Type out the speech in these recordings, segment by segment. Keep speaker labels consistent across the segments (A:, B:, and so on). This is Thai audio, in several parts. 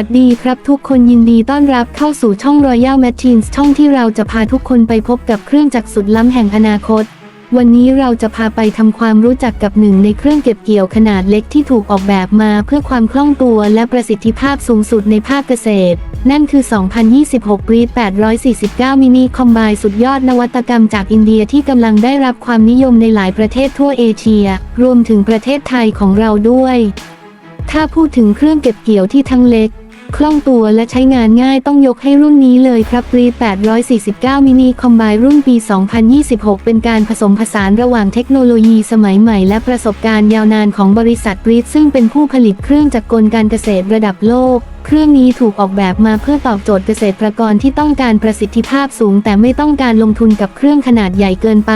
A: วัสดีครับทุกคนยินดีต้อนรับเข้าสู่ช่อง Royal Machines ช่องที่เราจะพาทุกคนไปพบกับเครื่องจักรสุดล้ำแห่งอนาคต วันนี้เราจะพาไปทำความรู้จักกับหนึ่งในเครื่องเก็บเกี่ยวขนาดเล็กที่ถูกออกแบบมาเพื่อความคล่องตัวและประสิทธิภาพสูงสุดในภาคเกษตร นั่นคือ 2026 Breed 849 มินิคอมไบสุดยอดนวัตกรรมจากอินเดียที่กำลังได้รับความนิยมในหลายประเทศทั่วเอเชีย รวมถึงประเทศไทยของเราด้วยถ้าพูดถึงเครื่องเก็บเกี่ยวที่ทั้งเล็ก คล่องตัวและใช้งานง่ายต้องยกให้รุ่นนี้เลยครับ Breed 849 มินิคอมไบรุ่นปี 2026 เป็นการผสมผสานระหว่างเทคโนโลยีสมัยใหม่และประสบการณ์ยาวนานของบริษัท Breed ซึ่งเป็นผู้ผลิตเครื่องจักรกลการเกษตรระดับโลก เครื่องนี้ถูกออกแบบมาเพื่อตอบโจทย์เกษตรกรที่ต้องการประสิทธิภาพสูง แต่ไม่ต้องการลงทุนกับเครื่องขนาดใหญ่เกินไป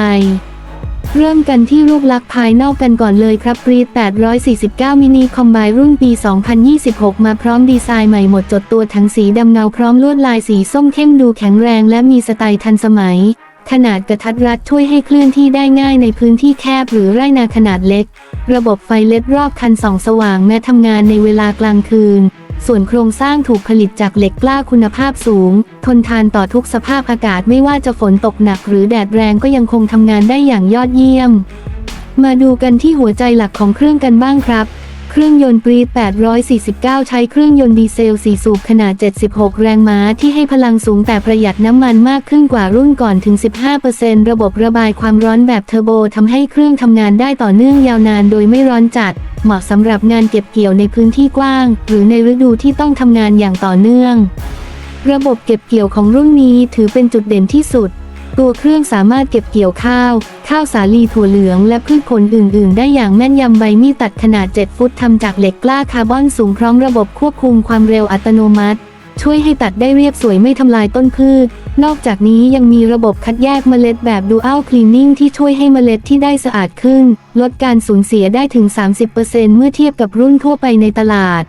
A: เริ่มกันที่รูปลักษณ์ภายนอกกันก่อนเลยครับ Breed 849 มินิคอมไบรุ่นปี 2026 มาพร้อมดีไซน์ใหม่หมดจดตัวทั้งสีดำเงาพร้อมลวดลายสีส้มเข้มดูแข็งแรงและมีสไตล์ทันสมัย ขนาดกระทัดรัดช่วยให้เคลื่อนที่ได้ง่ายในพื้นที่แคบหรือไร่นาขนาดเล็ก ระบบไฟเล็ดรอบคันส่องสว่างแม้ทำงานในเวลากลางคืน ส่วนโครงสร้างถูกผลิตจากเหล็กกล้าคุณภาพสูง ทนทานต่อทุกสภาพอากาศไม่ว่าจะฝนตกหนักหรือแดดแรงก็ยังคงทำงานได้อย่างยอดเยี่ยม มาดูกันที่หัวใจหลักของเครื่องกันบ้างครับ เครื่องยนต์ปรีด849 ใช้เครื่องยนต์ดีเซล 4 สูบขนาด 76 แรงม้าที่ให้พลังสูงแต่ประหยัดน้ำมันมากขึ้นกว่ารุ่นก่อนถึง 15%ระบบระบายความร้อนแบบเทอร์โบทำให้เครื่องทำงานได้ต่อเนื่องยาวนานโดยไม่ร้อนจัด เหมาะสำหรับงานเก็บเกี่ยวในพื้นที่กว้าง หรือในฤดูที่ต้องทำงานอย่างต่อเนื่อง ระบบเก็บเกี่ยวของรุ่นนี้ถือเป็นจุดเด่นที่สุด ตัวเครื่องสามารถเก็บเกี่ยวข้าว ข้าวสาลีถั่วเหลืองและพืชผลอื่น ๆ ได้อย่างแม่นยำใบมีดตัดขนาด 7 ฟุตทำจากเหล็กกล้าคาร์บอนสูงพร้อมระบบควบคุมความเร็วอัตโนมัติ ช่วยให้ตัดได้เรียบสวยไม่ทำลายต้นพืช นอกจากนี้ยังมีระบบคัดแยกเมล็ดแบบ Dual Cleaning ที่ช่วยให้เมล็ดที่ได้สะอาดขึ้น ลดการสูญเสียได้ถึง 30%เมื่อเทียบกับรุ่นทั่วไปในตลาด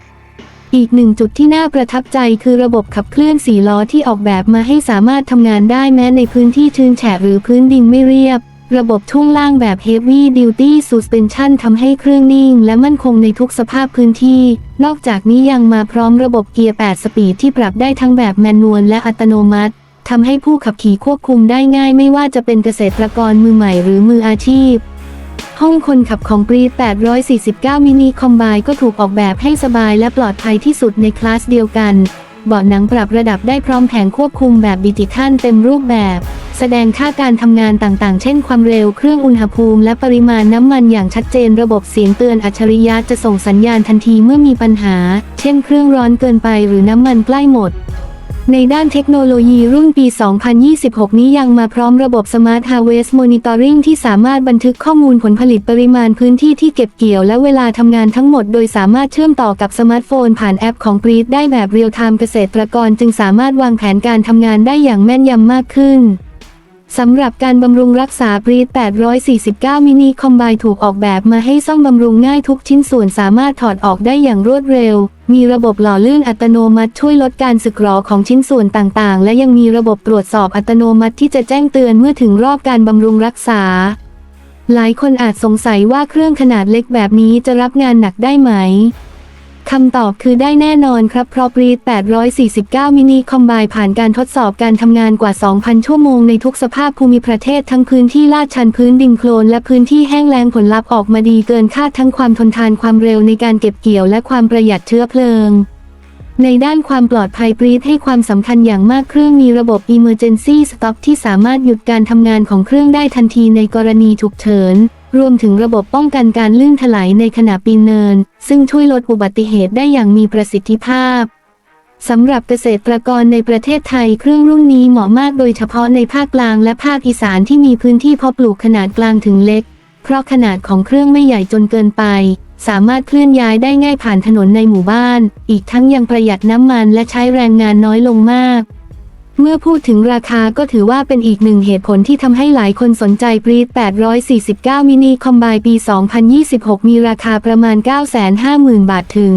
A: อีกหนึ่งจุดที่น่าประทับใจคือระบบขับเคลื่อนสีล้อที่ออกแบบมาให้สามารถทำงานได้แม้ในพื้นที่ชื้นแฉะหรือพื้นดินไม่เรียบ ระบบช่งล่างแบบ Heavy Duty Suspension ทำให้เครื่องนิ่ง และมั่นคงในทุกสภาพพื้นที่ นอกจากนี้ยังมาพร้อมระบบเกียร์ 8 สปีดที่ปรับได้ทั้งแบบแมนนวลและอัตโนมัติทำให้ผู้ขับขี่ควบคุมได้ง่ายไม่ว่าจะเป็นเกษตรกรมือใหม่หรือมืออาชีพ ห้องคนขับของ Breed 849 มินิคอมไบก็ถูกออกแบบให้สบายและปลอดภัยที่สุดในคลาสเดียวกัน เบาะหนังปรับระดับได้พร้อมแผงควบคุมแบบดิจิทัลเต็มรูปแบบ แสดงค่าการทำงานต่างๆ เช่นความเร็วเครื่องอุณหภูมิ และปริมาณน้ำมันอย่างชัดเจนระบบเสียงเตือนอัจฉริยะจะส่งสัญญาณทันทีเมื่อมีปัญหา เช่นเครื่องร้อนเกินไปหรือน้ำมันใกล้หมด ในด้านเทคโนโลยีรุ่นปี 2026 นี้ยังมาพร้อมระบบ Smart Harvest Monitoring ที่สามารถบันทึกข้อมูลผลผลิตปริมาณพื้นที่ที่เก็บเกี่ยวและเวลาทำงานทั้งหมดโดยสามารถเชื่อมต่อกับสมาร์ทโฟนผ่านแอปของปรีดได้แบบเรียลไทม์เกษตรกรจึงสามารถวางแผนการทำงานได้อย่างแม่นยำมากขึ้น สำหรับการบำรุงรักษาบรีด 849 มินิคอมไบถูกออกแบบมาให้ซ่อมบำรุงง่ายทุกชิ้นส่วนสามารถถอดออกได้อย่างรวดเร็ว มีระบบหล่อลื่นอัตโนมัติช่วยลดการสึกหรอของชิ้นส่วนต่างๆ และยังมีระบบตรวจสอบอัตโนมัติที่จะแจ้งเตือนเมื่อถึงรอบการบำรุงรักษา หลายคนอาจสงสัยว่าเครื่องขนาดเล็กแบบนี้จะรับงานหนักได้ไหม คำตอบคือได้แน่นอนครับ เพราะบรีด849 มินิคอมไบผ่านการทดสอบการทำงานกว่า 2,000 ชั่วโมงในทุกสภาพภูมิประเทศทั้งพื้นที่ลาดชันพื้นดินโคลน และพื้นที่แห้งแล้งผลลัพธ์ออกมาดีเกินคาดทั้งความทนทานความเร็วในการเก็บเกี่ยวและความประหยัดเชื้อเพลิงในด้านความปลอดภัยบรีดให้ความสำคัญอย่างมากเครื่องมีระบบ Emergency Stop ที่สามารถหยุดการทำงานของเครื่องได้ทันทีในกรณีฉุกเฉิน รวมถึงระบบป้องกันการลื่นถลายในขณะปีนเนิน ซึ่งช่วยลดอุบัติเหตุได้อย่างมีประสิทธิภาพสำหรับเกษตรกรในประเทศไทยเครื่องรุ่นนี้เหมาะมากโดยเฉพาะในภาคกลางและภาคอีสานที่มีพื้นที่เพาะปลูกขนาดกลางถึงเล็ก เพราะขนาดของเครื่องไม่ใหญ่จนเกินไป สามารถเคลื่อนย้ายได้ง่ายผ่านถนนในหมู่บ้าน อีกทั้งยังประหยัดน้ำมันและใช้แรงงานน้อยลงมาก เมื่อพูดถึงราคาก็ถือว่าเป็นอีกหนึ่งเหตุผลที่ทำให้หลายคนสนใจบรีด849 มินิคอมไบปี 2026 มีราคาประมาณ 950,000 บาทถึง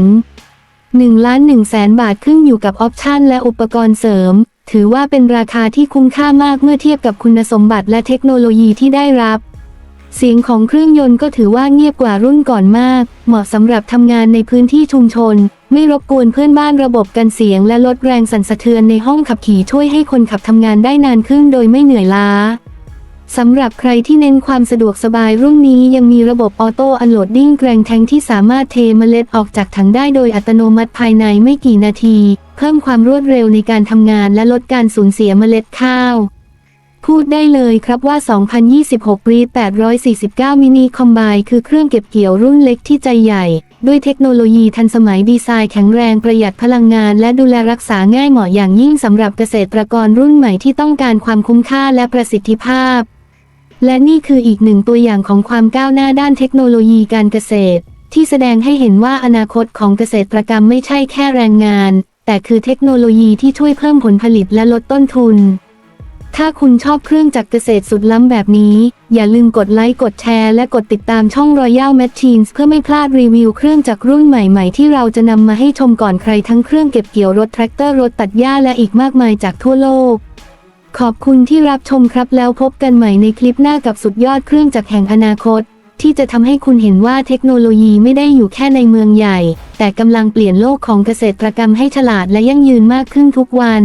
A: 1 ล้าน1แสนบาทขึ้นอยู่กับออปชั่นและอุปกรณ์เสริม ถือว่าเป็นราคาที่คุ้มค่ามากเมื่อเทียบกับคุณสมบัติและเทคโนโลยีที่ได้รับ เสียงของเครื่องยนต์ก็ถือว่าเงียบกว่ารุ่นก่อนมาก เหมาะสำหรับทำงานในพื้นที่ชุมชน ไม่รบกวนเพื่อนบ้านระบบกันเสียงและลดแรงสั่นสะเทือนในห้องขับขี่ช่วยให้คนขับทำงานได้นานขึ้นโดยไม่เหนื่อยล้าสำหรับใครที่เน้นความสะดวกสบายรุ่นนี้ยังมีระบบออโต้อันโหลดดิ้งแกรงแทงที่สามารถเทเมล็ดออกจากถังได้โดยอัตโนมัติภายในไม่กี่นาที เพิ่มความรวดเร็วในการทำงานและลดการสูญเสียเมล็ดข้าว พูดได้เลยครับว่า 2026รี849 มินิคอมไบคือเครื่องเก็บเกี่ยวรุ่นเล็กที่ใจใหญ่ ด้วยเทคโนโลยีทันสมัยดีไซน์แข็งแรงประหยัดพลังงาน และดูแลรักษาง่ายเหมาะอย่างยิ่งสำหรับเกษตรกรรุ่นใหม่ที่ต้องการความคุ้มค่าและประสิทธิภาพ และนี่คืออีกหนึ่งตัวอย่างของความก้าวหน้าด้านเทคโนโลยีการเกษตร ที่แสดงให้เห็นว่าอนาคตของเกษตรกรรมไม่ใช่แค่แรงงาน แต่คือเทคโนโลยีที่ช่วยเพิ่มผลผลิตและลดต้นทุน ถ้าคุณชอบเครื่องจักรเกษตรสุดล้ำแบบนี้ อย่าลืมกดไลค์กดแชร์และกดติดตามช่อง Royal Machines เพื่อไม่พลาดรีวิวเครื่องจักรรุ่นใหม่ๆ ที่เราจะนำมาให้ชมก่อนใครทั้งเครื่องเก็บเกี่ยวรถแทรกเตอร์รถตัดหญ้าและอีกมากมายจากทั่วโลก ขอบคุณที่รับชมครับแล้วพบกันใหม่ในคลิปหน้ากับสุดยอดเครื่องจักรแห่งอนาคต ที่จะทำให้คุณเห็นว่าเทคโนโลยีไม่ได้อยู่แค่ในเมืองใหญ่ แต่กำลังเปลี่ยนโลกของเกษตรกรรมให้ฉลาดและยั่งยืนมากขึ้นทุกวัน